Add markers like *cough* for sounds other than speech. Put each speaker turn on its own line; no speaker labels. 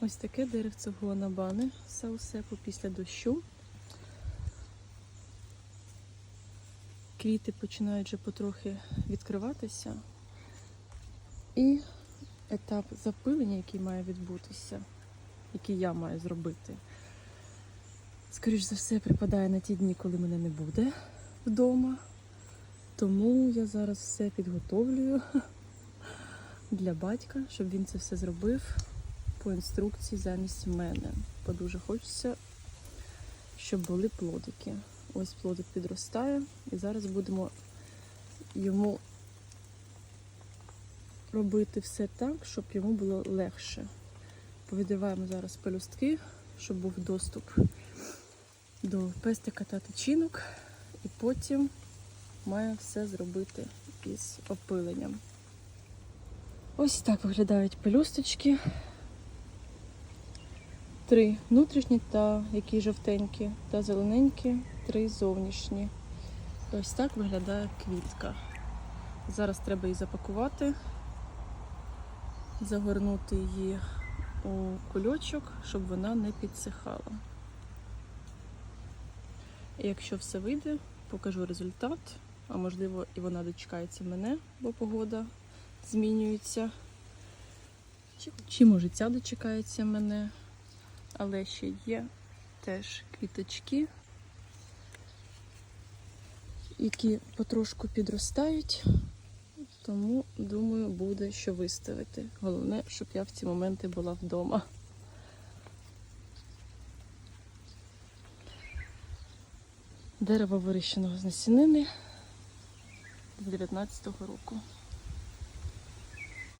Ось таке деревце гуанабани саусепу після дощу. Квіти починають вже потрохи відкриватися. І етап запилення, який має відбутися, який я маю зробити, скоріш за все, припадає на ті дні, коли мене не буде вдома. Тому я зараз все підготовлюю *laughs* для батька, щоб він це все зробив по інструкції замість мене. Бо дуже хочеться, щоб були плодики. Ось плодик підростає, і зараз будемо йому робити все так, щоб йому було легше. Повідриваємо зараз пелюстки, щоб був доступ до пестика та тичинок, і потім має все зробити із опиленням. Ось так виглядають пелюсточки. Три внутрішні та які жовтенькі, та зелененькі, три зовнішні. Ось так виглядає квітка. Зараз треба її запакувати, загорнути її у кульочок, щоб вона не підсихала. І якщо все вийде, покажу результат, а можливо і вона дочекається мене, бо погода змінюється. Чи, може ця дочекається мене, але ще є теж квіточки, які потрошку підростають, тому думаю, буде що виставити. Головне, щоб я в ці моменти була вдома. Дерево вирощеного з насінини з 19-го року.